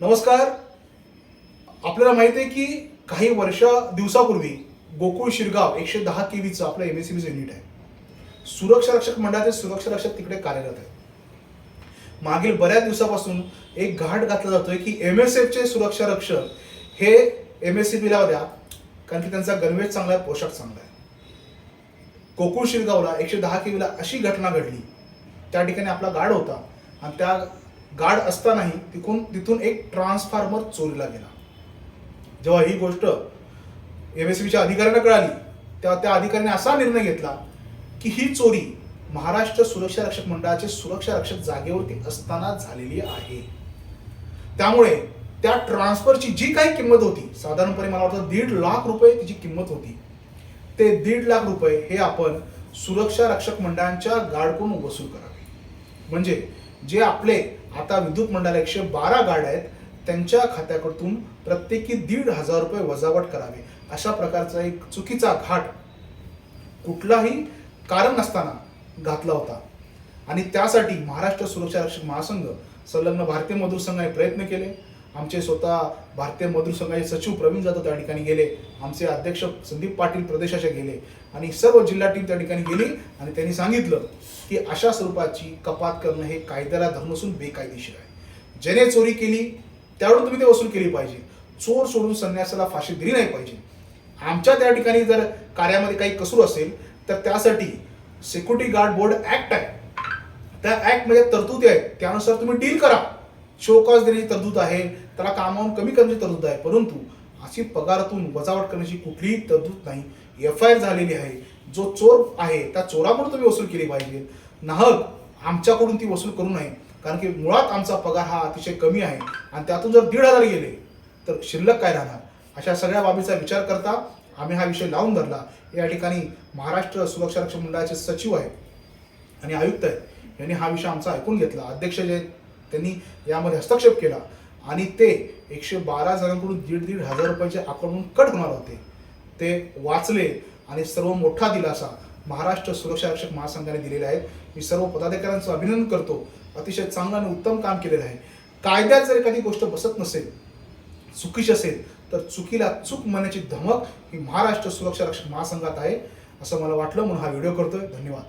नमस्कार. आपल्याला माहिती आहे की काही वर्ष दिवसापूर्वी गोकुळ शिरगाव एकशे दहा केवीचं आपलं एम एस सी युनिट आहे. सुरक्षा रक्षक मंडळाचे सुरक्षा रक्षक तिकडे कार्यरत आहे मागील बऱ्याच दिवसापासून एक घाट घातला जातोय की एम एस एफचे सुरक्षा रक्षक हे एम एस सी बीला द्या कारण की त्यांचा गणवेश चांगला आहे पोशाख चांगला आहे. गोकुळ शिरगावला एकशे दहा केवीला अशी घटना घडली. त्या ठिकाणी आपला गार्ड होता आणि त्या गाड असतानाही तिथून तिथून एक ट्रान्सफॉर्मर चोरीला गेला. जेव्हा ही गोष्ट एम एस बीच्या अधिकाऱ्यांना कळाली तेव्हा त्या अधिकाऱ्याने असा निर्णय घेतला की ही चोरी महाराष्ट्र सुरक्षा रक्षक मंडळाचे सुरक्षा रक्षक जागेवरती असताना झालेली आहे. त्यामुळे त्या ट्रान्सफरची जी काही किंमत होती साधारणपणे मला वाटतं दीड लाख रुपये तिची किंमत होती ते दीड लाख रुपये हे आपण सुरक्षा रक्षक मंडळांच्या गाडकडून वसूल करावे. म्हणजे जे आपले आता विद्युत मंडळाला एकशे बारा गार्ड आहेत त्यांच्या खात्याकडून प्रत्येकी दीड हजार रुपये वजावट करावे. अशा प्रकारचा एक चुकीचा घाट कुठलाही कारण नसताना घातला होता. आणि त्यासाठी महाराष्ट्र सुरक्षा रक्षक महासंघ संलग्न भारतीय मजूर संघाने प्रयत्न केले. आमचे स्वतः भारतीय मजदूर संघाचे सचिव प्रवीण जाधव त्या ठिकाणी गेले. आमचे अध्यक्ष संदीप पाटील प्रदेशाचे गेले. आणि सर्व जिल्हा टीम त्या ठिकाणी गेली आणि त्यांनी सांगितलं की अशा स्वरूपाची कपात करणं हे कायद्याला धरून असून बेकायदेशीर आहे. ज्याने चोरी केली त्यावरून तुम्ही ते वसूल केली पाहिजे. चोर सोडून संन्यासाला फाशी दिली नाही पाहिजे. आमच्या त्या ठिकाणी जर कार्यामध्ये काही कसूर असेल तर त्यासाठी सिक्युरिटी गार्ड बोर्ड ऍक्ट आहे. त्या ऍक्टमध्ये तरतुदी आहेत. त्यानुसार तुम्ही डील करा. शोकॉज देण्याची तरतूद आहे त्याला कामावून कमी करण्याची तरतूद आहे. परंतु अशी पगारातून वजावट करण्याची कुठलीही तरतूद नाही. एफ आय आर झालेली आहे. जो चोर आहे त्या चोराकडून तुम्ही वसूल केली पाहिजे. नाहक आमच्याकडून ती वसूल करू नये. कारण की मुळात आमचा पगार हा अतिशय कमी आहे. आणि त्यातून जर दीड हजार गेले तर शिल्लक काय राहणार? अशा सगळ्या बाबीचा विचार करता आम्ही हा विषय लावून धरला. या ठिकाणी महाराष्ट्र सुरक्षा रक्षक मंडळाचे सचिव आहेत आणि आयुक्त आहेत. यांनी हा विषय आमचा ऐकून घेतला. अध्यक्ष जे त्यांनी यामध्ये हस्तक्षेप केला. आणि ते एकशे बारा जणांकडून दीड दीड हजार रुपयाचे अकाउंटून कट होणार होते. ते वाचले आणि सर्व मोठा दिलासा महाराष्ट्र सुरक्षा रक्षक महासंघाने दिलेले आहेत मी सर्व पदाधिकाऱ्यांचं अभिनंदन करतो. अतिशय चांगलं आणि उत्तम काम केलेलं आहे. कायद्यात जर एखादी गोष्ट बसत नसेल चुकीची असेल तर चुकीला चूक म्हणण्याची धमक ही महाराष्ट्र सुरक्षा रक्षक महासंघात आहे. असं मला वाटलं म्हणून हा व्हिडिओ करतोय. धन्यवाद.